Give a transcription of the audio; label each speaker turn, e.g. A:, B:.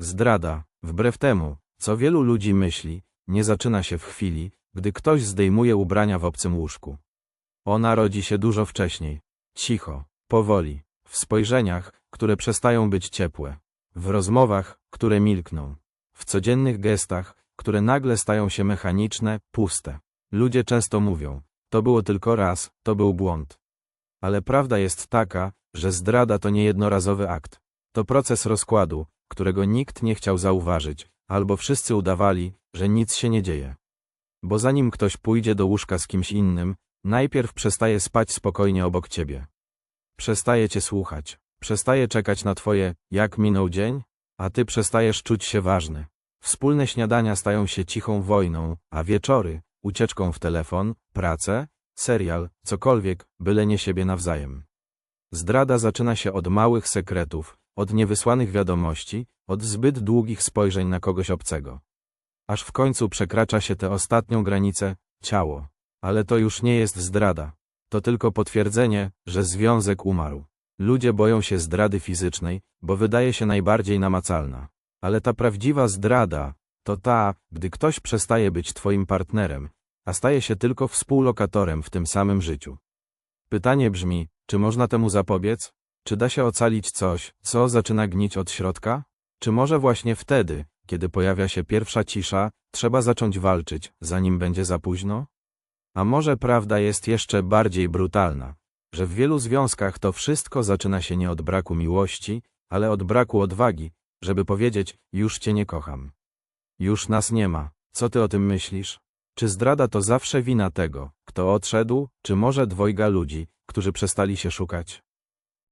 A: Zdrada, wbrew temu, co wielu ludzi myśli, nie zaczyna się w chwili, gdy ktoś zdejmuje ubrania w obcym łóżku. Ona rodzi się dużo wcześniej. Cicho, powoli, w spojrzeniach, które przestają być ciepłe, w rozmowach, które milkną, w codziennych gestach, które nagle stają się mechaniczne, puste. Ludzie często mówią, to było tylko raz, to był błąd. Ale prawda jest taka, że zdrada to nie jednorazowy akt. To proces rozkładu, którego nikt nie chciał zauważyć, albo wszyscy udawali, że nic się nie dzieje. Bo zanim ktoś pójdzie do łóżka z kimś innym, najpierw przestaje spać spokojnie obok ciebie. Przestaje cię słuchać, przestaje czekać na twoje, jak minął dzień, a ty przestajesz czuć się ważny. Wspólne śniadania stają się cichą wojną, a wieczory, ucieczką w telefon, pracę, serial, cokolwiek, byle nie siebie nawzajem. Zdrada zaczyna się od małych sekretów, od niewysłanych wiadomości, od zbyt długich spojrzeń na kogoś obcego. Aż w końcu przekracza się tę ostatnią granicę ciało. Ale to już nie jest zdrada. To tylko potwierdzenie, że związek umarł. Ludzie boją się zdrady fizycznej, bo wydaje się najbardziej namacalna. Ale ta prawdziwa zdrada to ta, gdy ktoś przestaje być twoim partnerem, a staje się tylko współlokatorem w tym samym życiu. Pytanie brzmi, czy można temu zapobiec? Czy da się ocalić coś, co zaczyna gnić od środka? Czy może właśnie wtedy, kiedy pojawia się pierwsza cisza, trzeba zacząć walczyć, zanim będzie za późno? A może prawda jest jeszcze bardziej brutalna, że w wielu związkach to wszystko zaczyna się nie od braku miłości, ale od braku odwagi, żeby powiedzieć, już cię nie kocham. Już nas nie ma. Co ty o tym myślisz? Czy zdrada to zawsze wina tego, kto odszedł, czy może dwojga ludzi, którzy przestali się szukać?